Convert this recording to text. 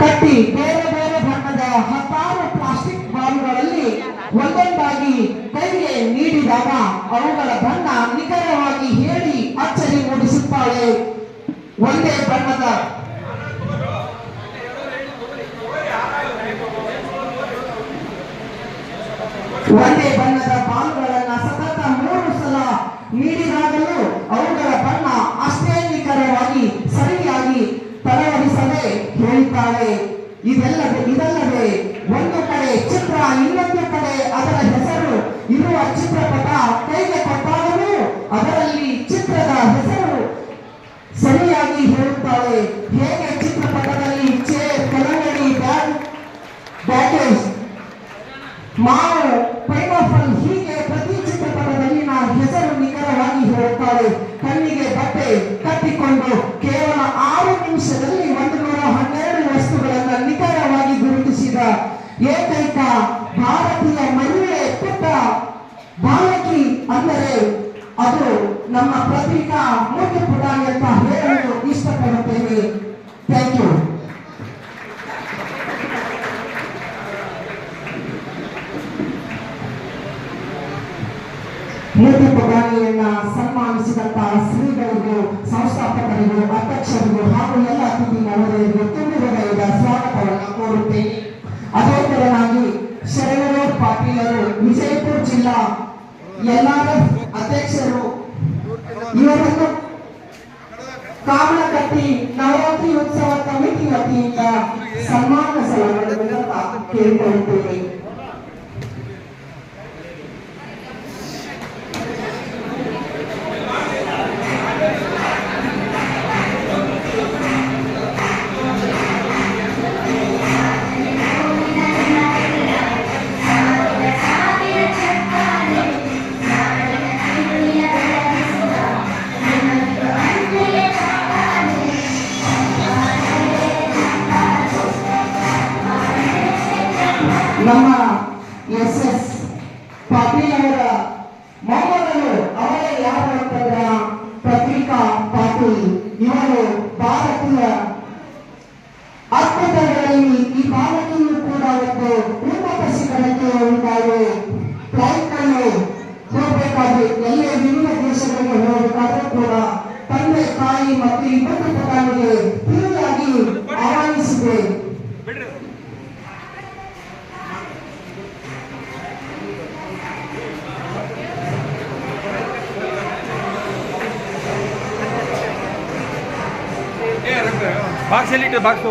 ಕಟ್ಟಿ ಬೇರೆ ಬೇರೆ ಬಣ್ಣದ ಹತ್ತಾರು ಪ್ಲಾಸ್ಟಿಕ್ ಬಾಲುಗಳಲ್ಲಿ ಒಂದೊಂದಾಗಿ ಕೈಗೆ ನೀಡಿದಾಗ ಅವುಗಳ ಬಣ್ಣ ನಿಖರವಾಗಿ ಹೇಳಿ ಅಚ್ಚರಿ ಮೂಡಿಸುತ್ತಾಳೆ. ಒಂದೇ ಬಣ್ಣದ ಒಂದೇ ಬಣ್ಣದ ಬಾಲುಗಳನ್ನ ಸತತ ಮೂರು ಸಲ ನೀಡಿದಾಗಲೂ ಅವುಗಳ ಬಣ್ಣ ಅಷ್ಟೇ ನಿಖರವಾಗಿ ಸರಿಯಾಗಿ ಹೇಳುತ್ತಾಳೆ ಇದೆಲ್ಲದೆ, ಇದಲ್ಲದೆ ಒಂದು ಕಡೆ ಚಿತ್ರ, ಇನ್ನೊಂದು ಕಡೆ ಅದರ ಹೆಸರು. ಇರುವ ಚಿತ್ರಪಟ ಕೈಗೆ ಕೊಟ್ಟಾಗಲೂ ಅದರಲ್ಲಿ ಚಿತ್ರದ ಹೆಸರು ಸರಿಯಾಗಿ ಹೇಳುತ್ತಾಳೆ. ಹೇಗೆ ಚಿತ್ರಪಟದಲ್ಲಿ ಚೇರ್ ಕಲಂಗಡಿ ಬ್ಯಾಗೇಜ್ ಮಾವು ಪೈನಾಪಲ್ ಹೀಗೆ ಪ್ರತಿ ಚಿತ್ರಪಟದಲ್ಲಿನ ಹೆಸರು ನಿಖರವಾಗಿ ಹೇಳುತ್ತಾಳೆ ಕಣ್ಣಿಗೆ ಬಟ್ಟೆ ಕಟ್ಟಿಕೊಂಡು ಏಕೈಕ ಭಾರತೀಯ ಮಹಿಳೆ ಪುಟ್ಟ ಬಾಲಕಿ ಅಂದರೆ ಅದು ನಮ್ಮ ಪ್ರತೀಕ ಮುಖ್ಯ ಪುಟಾಣಿ ಅಂತ ಹೇಳಲು ಇಷ್ಟಪಡುತ್ತೇವೆ ಥ್ಯಾಂಕ್ ಯು ಮೂರ್ತಿ ಪ್ರಧಾನಿಯನ್ನ ಸನ್ಮಾನಿಸಿದಂತಹ ಶ್ರೀಗಳಿಗೂ ಸಂಸ್ಥಾಪಕರಿಗೂ ಅಧ್ಯಕ್ಷರಿಗೂ ಜಿಲ್ಲಾ ಎಲ್ಲರ ಅಧ್ಯಕ್ಷರು. ಇವರನ್ನು ಕಾಮನಕಟ್ಟಿ ನವರಾತ್ರಿ ಉತ್ಸವ ಕಮಿಟಿ ವತಿಯಿಂದ ಸನ್ಮಾನಿಸಲಾಗುವುದು ಅಂತ ನಮ್ಮ ಎಸ್ ಎಸ್ ಪಾಟೀಲ್ ಅವರ ಮೊಮ್ಮಗಳು ಅವರೇ ಯಾರು ಅಂತಂದ್ರ ಪತ್ರಿಕಾ ಪಾಟೀಲ್. ಇವರು ಭಾರತೀಯ ಅದ್ಭುತಗಳಲ್ಲಿ ಈ ಬಾಲಕಿಯು ಕೂಡ ಒಂದು ಉನ್ನತ ಶಿಖರಕ್ಕೆ ಉಂಟಾಗಿ ಪ್ರಯತ್ನಗಳು ಹೋಗಬೇಕಾದ್ರೆ ಎಲ್ಲೇ ವಿವಿಧ ದೇಶಗಳಿಗೆ ಹೋಗಬೇಕಾದ್ರೂ ಕೂಡ ತಂದೆ ತಾಯಿ ಮತ್ತು ಇಬ್ಬರು ಪುಟಾಣಿಗೆ ભાગશે લીટર ભાગશો.